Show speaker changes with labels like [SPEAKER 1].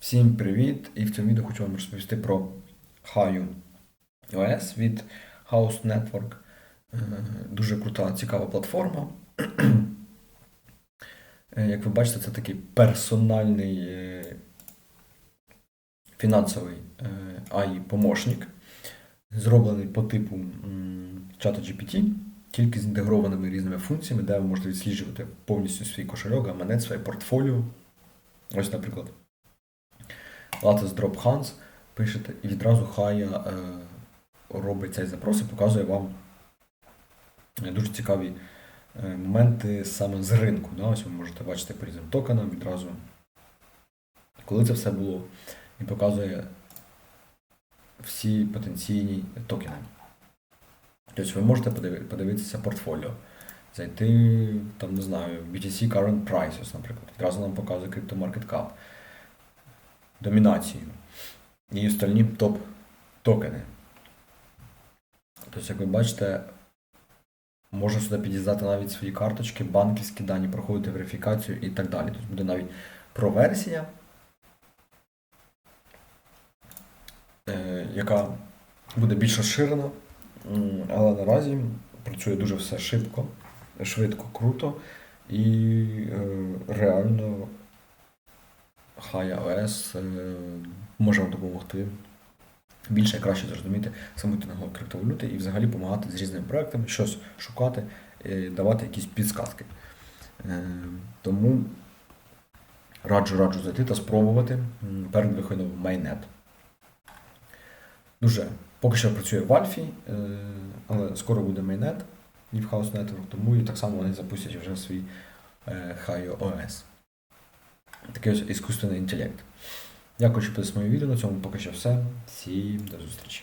[SPEAKER 1] Всім привіт! І в цьому відео хочу вам розповісти про Haiu OS від House Network. Е, Дуже крута, цікава платформа. Е, Як ви бачите, це такий персональний е, фінансовий е, AI-помощник, зроблений по типу м, чату GPT, тільки з інтегрованими різними функціями, де ви можете відсліджувати повністю свій кошельок, гаманець, своє портфоліо. Ось, наприклад. Latest Drop Hans пишете, і відразу Хая е, робить цей запрос і показує вам е, дуже цікаві е, моменти саме з ринку. Да? Ось ви можете бачити по різним токенам відразу, коли це все було, і показує всі потенційні токени. Тобто ви можете подивитися портфоліо, зайти, там, не знаю, BTC Current Prices, наприклад. Відразу нам показує Crypto Market Cap домінацію і остальні топ-токени. Тобто, як ви бачите, можна сюди під'їздати навіть свої карточки, банківські дані, проходити верифікацію і так далі. Тобто буде навіть проверсія, е, яка буде більш розширена, але наразі працює дуже все швидко, швидко, круто і е, реально High OS е, може вам допомогти більше і краще зрозуміти саму технологію криптовалюти і взагалі допомагати з різними проектами, щось шукати, е, давати якісь підсказки. Е, Тому раджу раджу зайти та спробувати перед виходом в майнет. Дуже поки що працює в Альфі, але скоро буде майнет і в House Network, тому і так само вони запустять вже свій е, Ось іскусственний інтелект. Дякую, що подивилися моє відео. На цьому поки що все. Всім до зустрічі.